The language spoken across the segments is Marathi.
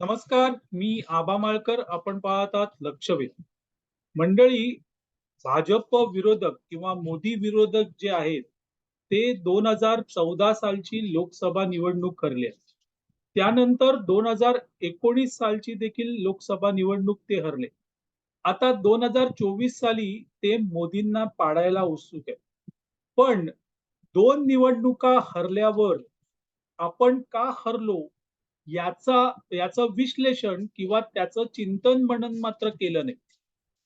नमस्कार मी आबा माळकर आपण पाहतात लक्षवेध. मंडळी भाजप विरोधक किंवा मोदी विरोधक जे आहेत ते दोन हजार चौदा सालची लोकसभा निवडणूक हरले आहे. त्यानंतर दोन हजार एकोणीस सालची देखील लोकसभा निवडणूक ते हरले. आता दोन हजार चोवीस साली ते मोदींना पाडायला उत्सुक आहे पण दोन निवडणुका हरल्यावर आपण का हरलो? याचा याचं विश्लेषण किंवा त्याचं चिंतन मनन मात्र केलं नाही.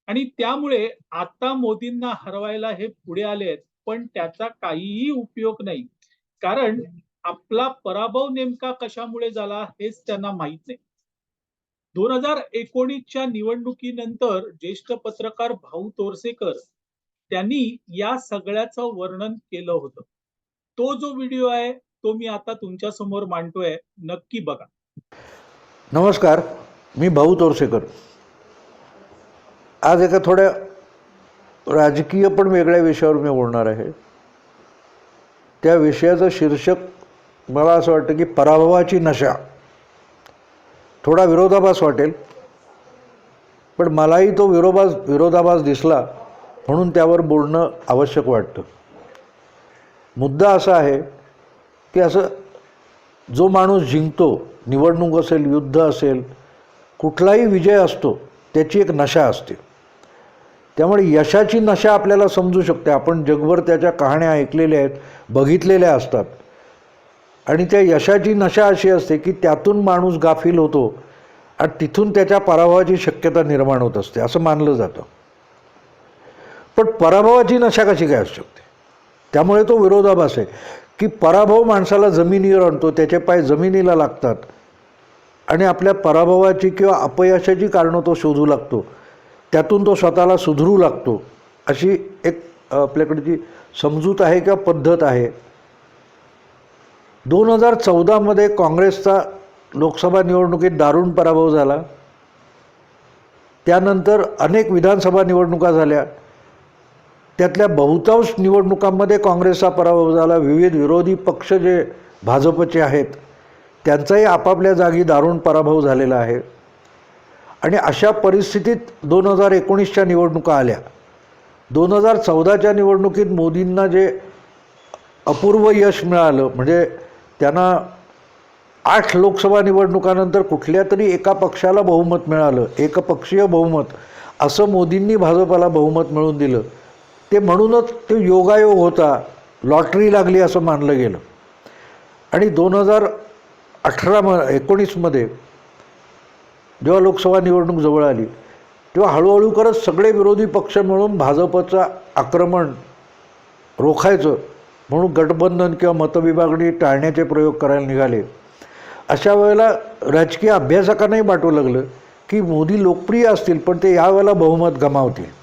आणि त्यामुळे आता मोदींना हरवायला हे पुढे आले आहेत पण त्याचा काहीही उपयोग नाही. कारण आपला पराभव नेमका कशामुळे झाला हेच त्यांना माहीत नाही. दोन हजार एकोणीसच्या निवडणुकीनंतर ज्येष्ठ पत्रकार भाऊ तोरसेकर त्यांनी या सगळ्याचं वर्णन केलं होतं. तो जो व्हिडिओ आहे तो मी आता तुमच्यासमोर मांडतोय. नक्की बघा. नमस्कार मी भाऊ तोरसेकर. आज एका थोड्या राजकीय पण वेगळ्या विषयावर मी बोलणार आहे. त्या विषयाचं शीर्षक मला असं वाटतं की पराभवाची नशा. थोडा विरोधाभास वाटेल. पण मलाही तो विरोधाभास विरोधाभास दिसला म्हणून त्यावर बोलणं आवश्यक वाटतं. मुद्दा असा आहे की असं जो माणूस जिंकतो निवडणूक असेल युद्ध असेल कुठलाही विजय असतो त्याची एक नशा असते. त्यामुळे यशाची नशा आपल्याला समजू शकते. आपण जगभर त्याच्या कहाण्या ऐकलेल्या आहेत बघितलेल्या असतात. आणि त्या यशाची नशा अशी असते की त्यातून माणूस गाफील होतो आणि तिथून त्याच्या पराभवाची शक्यता निर्माण होत असते असं मानलं जातं. पण पराभवाची नशा कशी काय असू शकते? त्यामुळे तो विरोधाभास आहे. की पराभव माणसाला जमिनीवर आणतो त्याचे पाय जमिनीला लागतात. आणि आपल्या पराभवाची किंवा अपयशाची कारणं तो शोधू लागतो. त्यातून तो स्वतःला सुधरू लागतो. अशी एक आपल्याकडची समजूत आहे किंवा पद्धत आहे. दोन हजार चौदामध्ये काँग्रेसचा लोकसभा निवडणुकीत दारुण पराभव झाला. त्यानंतर अनेक विधानसभा निवडणुका झाल्या. त्यातल्या बहुतांश निवडणुकांमध्ये काँग्रेसचा पराभव झाला. विविध विरोधी पक्ष जे भाजपचे आहेत त्यांचाही आपापल्या जागी दारुण पराभव झालेला आहे. आणि अशा परिस्थितीत दोन हजार एकोणीसच्या निवडणुका आल्या. दोन हजार चौदाच्या निवडणुकीत मोदींना जे अपूर्व यश मिळालं म्हणजे त्यांना आठ लोकसभा निवडणुकानंतर कुठल्या तरी एका पक्षाला बहुमत मिळालं एकपक्षीय बहुमत असं मोदींनी भाजपाला बहुमत मिळवून दिलं. ते म्हणूनच ते योगायोग होता. लॉटरी लागली असं मानलं गेलं. आणि दोन हजार अठरा म एकोणीसमध्ये जेव्हा लोकसभा निवडणूक जवळ आली तेव्हा हळूहळू करत सगळे विरोधी पक्ष मिळून भाजपचं आक्रमण रोखायचं म्हणून गठबंधन किंवा मतविभागणी टाळण्याचे प्रयोग करायला निघाले. अशा वेळेला राजकीय अभ्यासकांनाही वाटू लागलं की मोदी लोकप्रिय असतील पण ते यावेळेला बहुमत गमावतील.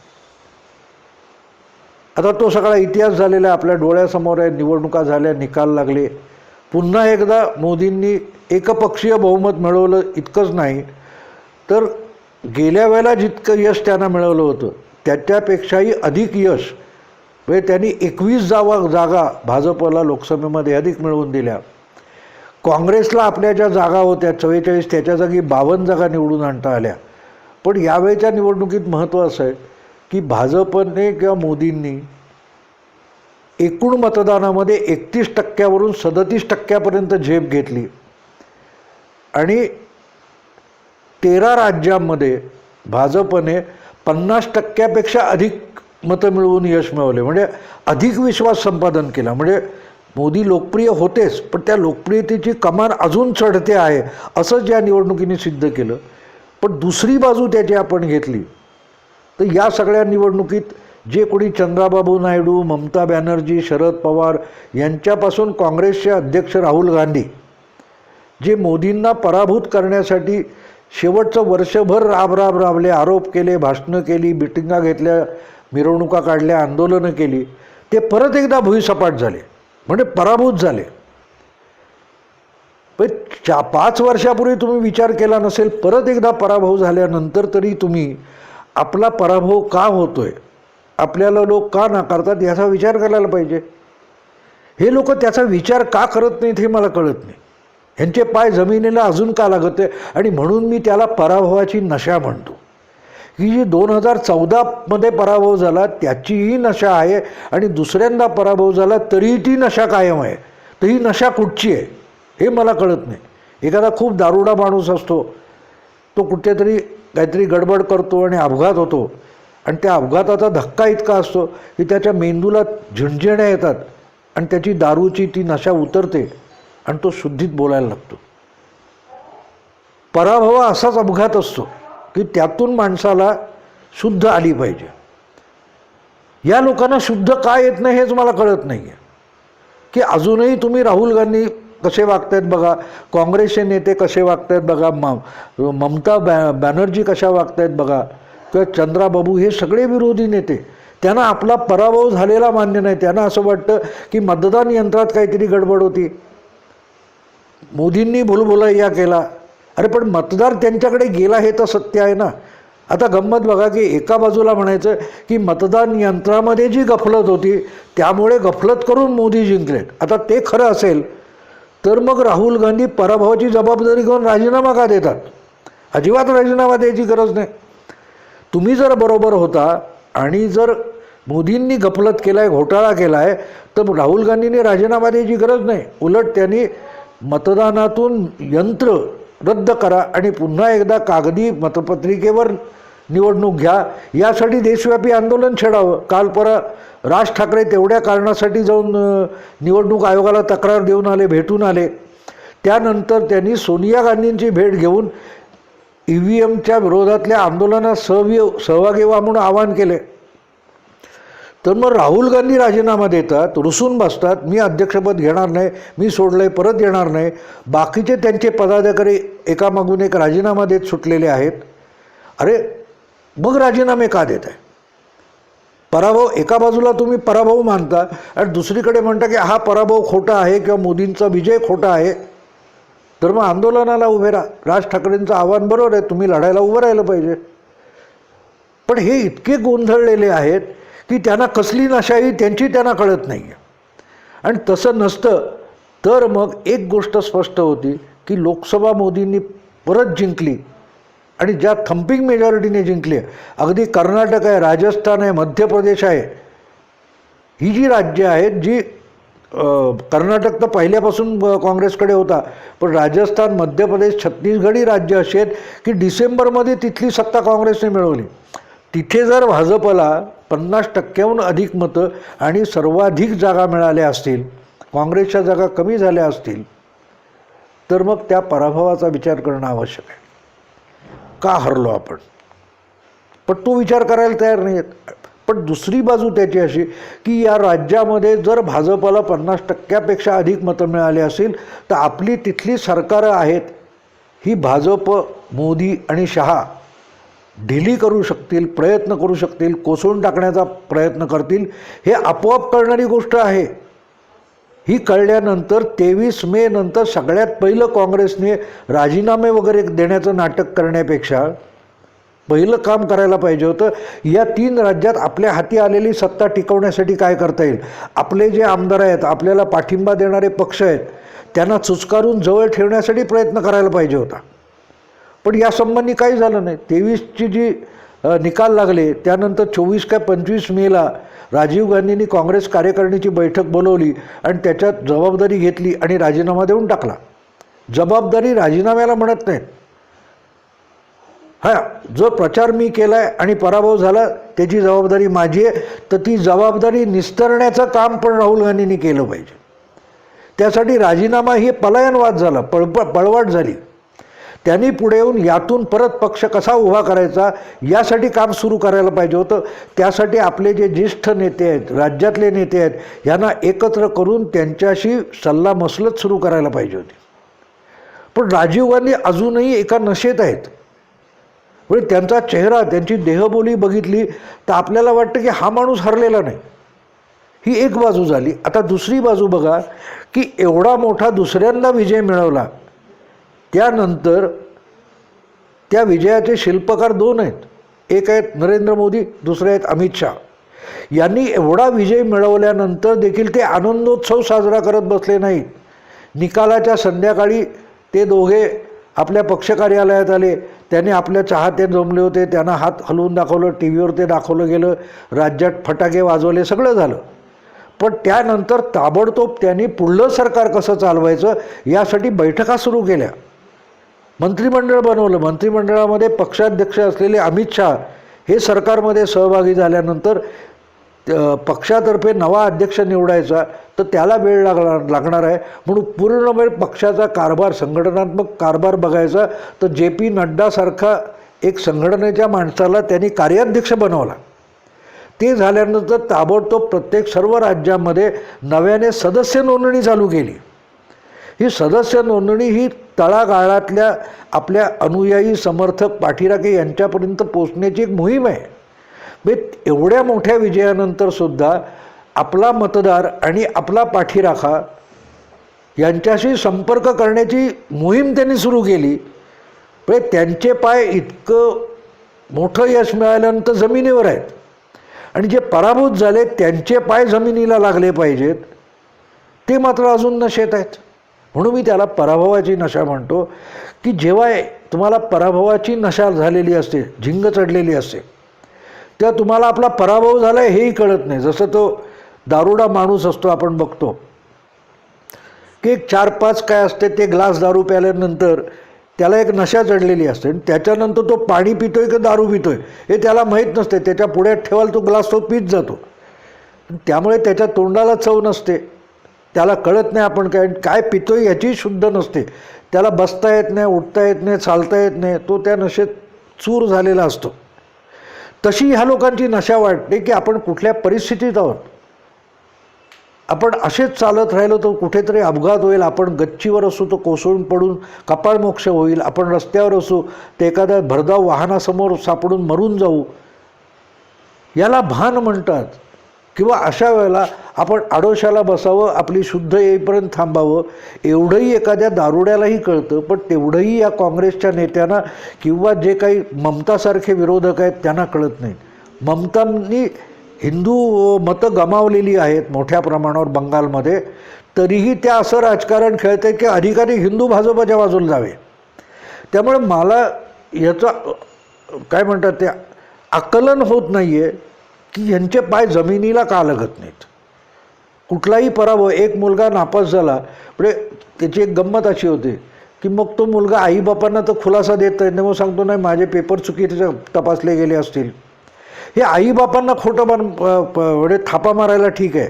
आता तो सगळा इतिहास झालेला आहे. आपल्या डोळ्यासमोर आहे. निवडणुका झाल्या निकाल लागले. पुन्हा एकदा मोदींनी एकपक्षीय बहुमत मिळवलं इतकंच नाही. तर गेल्या वेळेला जितकं यश त्यांना मिळवलं होतं त्याच्यापेक्षाही अधिक यश म्हणजे त्यांनी एकवीस जावा जागा भाजपला लोकसभेमध्ये अधिक मिळवून दिल्या. काँग्रेसला आपल्या ज्या जागा होत्या चव्वेचाळीस त्याच्या जागी बावन्न जागा निवडून आणता आल्या. पण यावेळच्या निवडणुकीत महत्त्व असं आहे की भाजपने किंवा मोदींनी एकूण मतदानामध्ये एकतीस टक्क्यावरून सदतीस टक्क्यापर्यंत झेप घेतली. आणि तेरा राज्यांमध्ये भाजपने पन्नास टक्क्यापेक्षा अधिक मतं मिळवून यश मिळवले. म्हणजे अधिक विश्वास संपादन केला. म्हणजे मोदी लोकप्रिय होतेच पण त्या लोकप्रियतेची कमान अजून चढते आहे असंच या निवडणुकीने सिद्ध केलं. पण दुसरी बाजू त्याची आपण घेतली तर या सगळ्या निवडणुकीत जे कोणी चंद्राबाबू नायडू ममता बॅनर्जी शरद पवार यांच्यापासून काँग्रेसचे अध्यक्ष राहुल गांधी जे मोदींना पराभूत करण्यासाठी शेवटचं वर्षभर राब राब राबले आरोप केले भाषणं केली मिटिंगा घेतल्या मिरवणुका काढल्या आंदोलनं केली ते परत एकदा भुईसपाट झाले म्हणजे पराभूत झाले. पण चा पाच वर्षापूर्वी तुम्ही विचार केला नसेल परत एकदा पराभव झाल्यानंतर तरी तुम्ही आपला पराभव का होतोय? आपल्याला लोक का नाकारतात याचा विचार करायला पाहिजे. हे लोक त्याचा विचार का करत नाहीत हे मला कळत नाही. ह्यांचे पाय जमिनीला अजून का लागत आहे? आणि म्हणून मी त्याला पराभवाची नशा म्हणतो. की जी दोन हजार चौदामध्ये पराभव झाला त्याचीही नशा आहे आणि दुसऱ्यांदा पराभव झाला तरीही ती नशा कायम आहे. तर ही नशा कुठची आहे? हे मला कळत नाही. एखादा खूप दारुडा माणूस असतो तो कुठेतरी काहीतरी गडबड करतो आणि अपघात होतो. आणि त्या अपघाताचा धक्का इतका असतो की त्याच्या मेंदूला झिणझिण्या येतात आणि त्याची दारूची ती नशा उतरते आणि तो शुद्धीत बोलायला लागतो. पराभव असाच अपघात असतो की त्यातून माणसाला शुद्ध आली पाहिजे. या लोकांना शुद्ध का येत नाही हेच मला कळत नाही आहे की अजूनही तुम्ही राहुल गांधी कसे वागतायत बघा काँग्रेसचे नेते कसे वागतायत बघा म ममता बॅ बॅनर्जी कशा वागतायत बघा किंवा चंद्राबाबू हे सगळे विरोधी नेते त्यांना आपला पराभव झालेला मान्य नाही. त्यांना असं वाटतं की मतदान यंत्रात काहीतरी गडबड होती. मोदींनी भुलभुलैया केला. अरे पण मतदार त्यांच्याकडे गेला हे तर सत्य आहे ना. आता गंमत बघा की एका बाजूला म्हणायचं की मतदान यंत्रामध्ये जी गफलत होती त्यामुळे गफलत करून मोदी जिंकलेत. आता ते खरं असेल तर मग राहुल गांधी पराभवाची जबाबदारी घेऊन राजीनामा का देतात? अजिबात राजीनामा द्यायची गरज नाही. तुम्ही जर बरोबर होता आणि जर मोदींनी गफलत केला आहे घोटाळा केला आहे तर राहुल गांधींनी राजीनामा द्यायची गरज नाही. उलट त्यांनी मतदानातून यंत्र रद्द करा आणि पुन्हा एकदा कागदी मतपत्रिकेवर निवडणूक घ्या. यासाठी देशव्यापी आंदोलन छेडावं. काल परा राज ठाकरे तेवढ्या कारणासाठी जाऊन निवडणूक आयोगाला तक्रार देऊन आले भेटून आले. त्यानंतर त्यांनी सोनिया गांधींची भेट घेऊन ई व्ही एमच्या विरोधातल्या आंदोलनात सहवी सहभागी व्हा म्हणून आवाहन केले. तर मग राहुल गांधी राजीनामा देतात रुसून बसतात मी अध्यक्षपद घेणार नाही मी सोडलं आहे परत येणार नाही. बाकीचे त्यांचे पदाधिकारी एकामागून एक राजीनामा देत सुटलेले आहेत. अरे मग राजीनामे का देत आहे? पराभव एका बाजूला तुम्ही पराभव मानता आणि दुसरीकडे म्हणता की हा पराभव खोटा आहे किंवा मोदींचा विजय खोटा आहे तर मग आंदोलनाला उभे राहा. राज ठाकरेंचं आव्हान बरोबर आहे तुम्ही लढायला उभं राहिलं पाहिजे. पण हे इतके गोंधळलेले आहेत की त्यांना कसली नशाही त्यांची त्यांना कळत नाही आहे आणि तसं नसतं तर मग एक गोष्ट स्पष्ट होती की लोकसभा मोदींनी परत जिंकली. आणि ज्या थंपिंग मेजॉरिटीने जिंकली आहे, अगदी कर्नाटक आहे राजस्थान आहे मध्य प्रदेश आहे ही जी राज्य आहेत जी कर्नाटक तर पहिल्यापासून काँग्रेसकडे होता पण राजस्थान मध्य प्रदेश छत्तीसगड ही राज्य अशी आहेत की डिसेंबरमध्ये तिथली सत्ता काँग्रेसने मिळवली. तिथे जर भाजपला पन्नास टक्क्याहून अधिक मतं आणि सर्वाधिक जागा मिळाल्या असतील काँग्रेसच्या जागा कमी झाल्या असतील तर मग त्या पराभवाचा विचार करणं आवश्यक आहे. का हरलो आपण? पण तो विचार करायला तयार नाही आहेत पण दुसरी बाजू त्याची अशी की या राज्यामध्ये जर भाजपला पन्नास टक्क्यापेक्षा अधिक मतं मिळाली असेल तर आपली तिथली सरकारं आहेत. ही भाजप मोदी आणि शहा ढिली करू शकतील प्रयत्न करू शकतील कोसळून टाकण्याचा प्रयत्न करतील हे आपोआप कळणारी गोष्ट आहे. ही कळल्यानंतर तेवीस मे नंतर सगळ्यात पहिलं काँग्रेसने राजीनामे वगैरे देण्याचं नाटक करण्यापेक्षा पहिलं काम करायला पाहिजे होतं. या तीन राज्यात आपल्या हाती आलेली सत्ता टिकवण्यासाठी काय करता येईल? आपले जे आमदार आहेत आपल्याला पाठिंबा देणारे पक्ष आहेत त्यांना चुचकारून जवळ ठेवण्यासाठी प्रयत्न करायला पाहिजे होता. पण या संबंधी काही झालं नाही. तेवीसची जी निकाल लागले. त्यानंतर चोवीस काय पंचवीस मेला राजीव गांधींनी काँग्रेस कार्यकारिणीची बैठक बोलवली आणि त्याच्यात जबाबदारी घेतली आणि राजीनामा देऊन टाकला. जबाबदारी राजीनाम्याला म्हणत नाही हा जो प्रचार मी केला आहे आणि पराभव झाला त्याची जबाबदारी माझी आहे. तर ती जबाबदारी निस्तरण्याचं काम पण राहुल गांधींनी केलं पाहिजे. त्यासाठी राजीनामा हे पलायनवाद झाला पळप पळवाट झाली. त्यांनी पुढे येऊन यातून परत पक्ष कसा उभा करायचा यासाठी काम सुरू करायला पाहिजे होतं. त्यासाठी आपले जे ज्येष्ठ नेते आहेत राज्यातले नेते आहेत यांना एकत्र करून त्यांच्याशी सल्ला मसलत सुरू करायला पाहिजे होती. पण राजीव गांधी अजूनही एका नशेत आहेत. म्हणजे त्यांचा चेहरा त्यांची देहबोली बघितली तर आपल्याला वाटतं की हा माणूस हरलेला नाही. ही एक बाजू झाली. आता दुसरी बाजू बघा की एवढा मोठा दुसऱ्यांदा विजय मिळवला त्यानंतर त्या विजयाचे शिल्पकार दोन आहेत. एक आहेत नरेंद्र मोदी दुसरे आहेत अमित शहा. यांनी एवढा विजय मिळवल्यानंतर देखील ते आनंदोत्सव साजरा करत बसले नाहीत. निकालाच्या संध्याकाळी ते दोघे आपल्या पक्ष कार्यालयात आले. त्यांनी आपल्या चाहते जमले होते. त्यांना हात हलवून दाखवलं टी व्हीवर ते दाखवलं गेलं. राज्यात फटाके वाजवले सगळं झालं. पण त्यानंतर ताबडतोब त्यांनी पुढलं सरकार कसं चालवायचं यासाठी बैठका सुरू केल्या. मंत्रिमंडळ बनवलं. मंत्रिमंडळामध्ये पक्षाध्यक्ष असलेले अमित शहा हे सरकारमध्ये सहभागी झाल्यानंतर पक्षातर्फे नवा अध्यक्ष निवडायचा तर त्याला वेळ लागणार लागणार आहे. म्हणून पूर्ण वेळ पक्षाचा कारभार संघटनात्मक कारभार बघायचा. तर जे पी नड्डासारखा एक संघटनेच्या माणसाला त्यांनी कार्याध्यक्ष बनवला. ते झाल्यानंतर ताबडतोब प्रत्येक सर्व राज्यामध्ये नव्याने सदस्य नोंदणी चालू केली. ही सदस्य नोंदणी ही तळागाळातल्या आपल्या अनुयायी समर्थक पाठीराखे यांच्यापर्यंत पोचण्याची एक मोहीम आहे. म्हणजे एवढ्या मोठ्या विजयानंतर सुद्धा आपला मतदार आणि आपला पाठीराखा यांच्याशी संपर्क करण्याची मोहीम त्यांनी सुरू केली. म्हणजे त्यांचे पाय इतकं मोठं यश मिळाल्यानंतर जमिनीवर आहेत. आणि जे पराभूत झाले त्यांचे पाय जमिनीला लागले पाहिजेत. ते मात्र अजून नशेत आहेत. म्हणून मी त्याला पराभवाची नशा म्हणतो की जेव्हा तुम्हाला पराभवाची नशा झालेली असते झिंग चढलेली असते तेव्हा तुम्हाला आपला पराभव झाला आहे हेही कळत नाही. जसं तो दारुडा माणूस असतो आपण बघतो की एक चार पाच काय असते ते ग्लास दारू प्याल्यानंतर त्याला एक नशा चढलेली असते आणि त्याच्यानंतर तो पाणी पितोय की दारू पितोय हे त्याला माहीत नसते. त्याच्या पुढ्यात ठेवाल तो ग्लास तो पित जातो. त्यामुळे त्याच्या तोंडाला चव नसते. त्याला कळत नाही आपण काय काय पितो याची शुद्ध नसते. त्याला बसता येत नाही उठता येत नाही चालता येत नाही तो त्या नशेत चूर झालेला असतो. तशी ह्या लोकांची नशा वाटते की आपण कुठल्या परिस्थितीत आहोत. आपण असेच चालत राहिलो तर कुठेतरी अपघात होईल आपण गच्चीवर असू तर कोसळून पडून कपाळमोक्ष होईल आपण रस्त्यावर असू तर एखाद्या भरधाव वाहनासमोर सापडून मरून जाऊ. याला भान म्हणतात. किंवा अशा वेळेला आपण आडोशाला बसावं आपली शुद्ध येईपर्यंत थांबावं एवढंही एखाद्या दारुड्यालाही कळतं पण तेवढंही या काँग्रेसच्या नेत्यांना किंवा जे काही ममतासारखे विरोधक आहेत त्यांना कळत नाही. ममतांनी हिंदू मतं गमावलेली आहेत मोठ्या प्रमाणावर बंगालमध्ये तरीही त्या असं राजकारण खेळत आहेत की अधिकारी हिंदू भाजपच्या बाजूला जावे. त्यामुळे मला याचा काय म्हणतात ते आकलन होत नाही आहे की यांचे पाय जमिनीला का लागत नाहीत? कुठलाही पराभव एक मुलगा नापास झाला म्हणजे त्याची एक गंमत अशी होती की मग तो मुलगा आईबापांना तर खुलासा देत नाही मग सांगतो नाही माझे पेपर चुकीचे तपासले गेले असतील. हे आईबापांना खोटं बन प- म्हणजे थापा मारायला ठीक आहे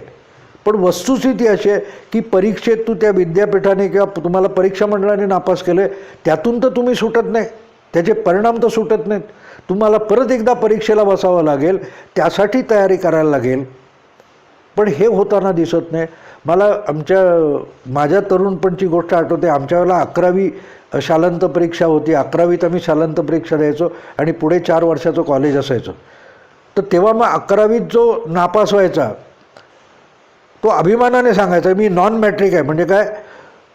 पण वस्तुस्थिती अशी आहे की परीक्षेत तू त्या विद्यापीठाने किंवा तुम्हाला परीक्षा मंडळाने नापास केलं त्यातून तर तुम्ही सुटत नाही त्याचे परिणाम तर सुटत नाहीत. तुम्हाला परत एकदा परीक्षेला बसावं लागेल त्यासाठी तयारी करायला लागेल. पण हे होताना दिसत नाही. मला आमच्या माझ्या तरुणपणची गोष्ट आठवते. आमच्या वेळेला अकरावी शालांत परीक्षा होती. अकरावीत आम्ही शालांत परीक्षा द्यायचो आणि पुढे चार वर्षाचं कॉलेज असायचं. तर तेव्हा मग अकरावीत जो नापास व्हायचा तो अभिमानाने सांगायचा मी नॉन मॅट्रिक आहे. म्हणजे काय?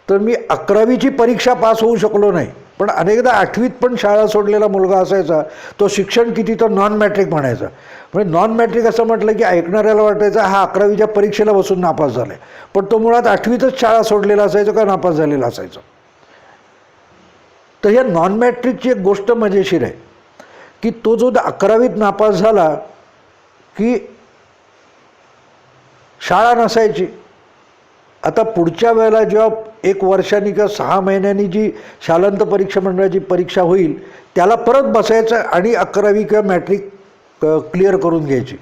तर मी अकरावीची परीक्षा पास होऊ शकलो नाही. पण अनेकदा आठवीत पण शाळा सोडलेला मुलगा असायचा तो शिक्षण किती तर नॉन मॅट्रिक म्हणायचा. म्हणजे नॉन मॅट्रिक असं म्हटलं की ऐकणाऱ्याला वाटायचं हा अकरावीच्या परीक्षेला बसून नापास झाला आहे पण तो मुळात आठवीतच शाळा सोडलेला असायचं का नापास झालेला असायचं? तर ह्या नॉन मॅट्रिकची एक गोष्ट मजेशीर आहे की तो जो अकरावीत नापास झाला की शाळा नसायची आता पुढच्या वेळेला जेव्हा एक वर्षांनी किंवा सहा महिन्यांनी जी शालांत परीक्षा मंडळाची परीक्षा होईल त्याला परत बसायचं आणि अकरावी किंवा मॅट्रिक क्लिअर करून घ्यायची.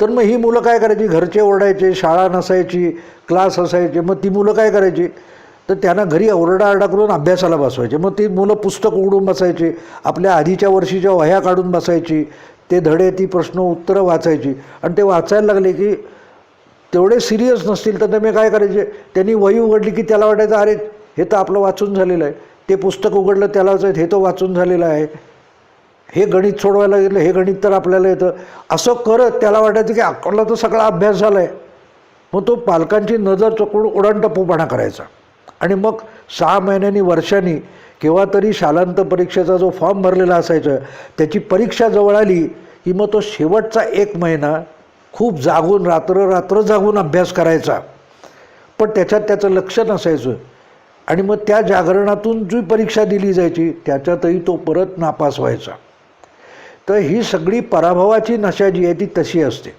तर मग ही मुलं काय करायची? घरचे ओरडायचे शाळा नसायची क्लास असायचे मग ती मुलं काय करायची? तर त्यांना घरी ओरडाआरडा करून अभ्यासाला बसवायचे. मग ती मुलं पुस्तक उघडून बसायची आपल्या आधीच्या वर्षीच्या वह्या काढून बसायची ते धडे ती प्रश्न उत्तरं वाचायची. आणि ते वाचायला लागले की तेवढे सिरियस नसतील तर ते काय करायचे? त्यांनी वही उघडली की त्याला वाटायचं अरे हे तर आपलं वाचून झालेलं आहे. ते पुस्तक उघडलं त्याला हे तर वाचून झालेलं आहे. हे गणित सोडवायला गेलं हे गणित तर आपल्याला येतं. असं करत त्याला वाटायचं की आपला तर सगळा अभ्यास झाला आहे मग तो पालकांची नजर चकून उडणटपूपणा करायचा. आणि मग सहा महिन्यांनी वर्षांनी केव्हा तरी शालांत परीक्षेचा जो फॉर्म भरलेला असायचा त्याची परीक्षा जवळ आली की मग तो शेवटचा एक महिना खूप जागून रात्र रात्र जागून अभ्यास करायचा. पण त्याच्यात त्याचं लक्ष नसायचं. आणि मग त्या जागरणातून जी परीक्षा दिली जायची त्याच्यातही तो परत नापास व्हायचा. तर ही सगळी पराभवाची नशा जी आहे ती तशी असते.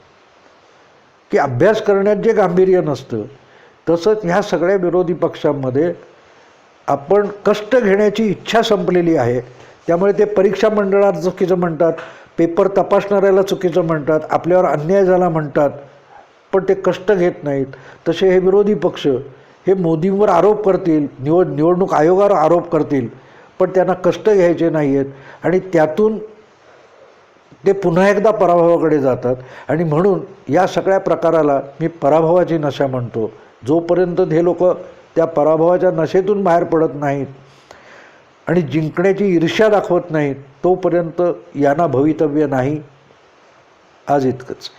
की अभ्यास करण्यात जे गांभीर्य नसतं तसंच ह्या सगळ्या विरोधी पक्षांमध्ये आपण कष्ट घेण्याची इच्छा संपलेली आहे. त्यामुळे ते परीक्षा मंडळात जसं म्हणतात पेपर तपासणाऱ्याला चुकीचं म्हणतात आपल्यावर अन्याय झाला म्हणतात पण ते कष्ट घेत नाहीत. तसे हे विरोधी पक्ष हे मोदींवर आरोप करतील निवड निवडणूक आयोगावर आरोप करतील पण त्यांना कष्ट घ्यायचे नाही आहेत आणि त्यातून ते पुन्हा एकदा पराभवाकडे जातात. आणि म्हणून या सगळ्या प्रकाराला मी पराभवाची नशा म्हणतो. जोपर्यंत हे लोक त्या पराभवाच्या नशेतून बाहेर पडत नाहीत आणि जिंकण्याची ईर्ष्या दाखवत नाहीत तोपर्यंत यांना भवितव्य नाही. आज इतकंच.